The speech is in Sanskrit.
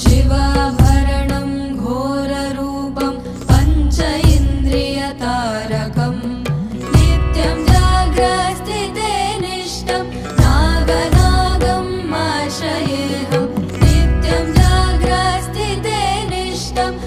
शिवाभरणम् घोररूपम् पञ्च इन्द्रियतारकम् नित्यं जाग्रास्ति तेन नागनागम् आशयतु नित्यं जाग्रस्थिते निष्ठम्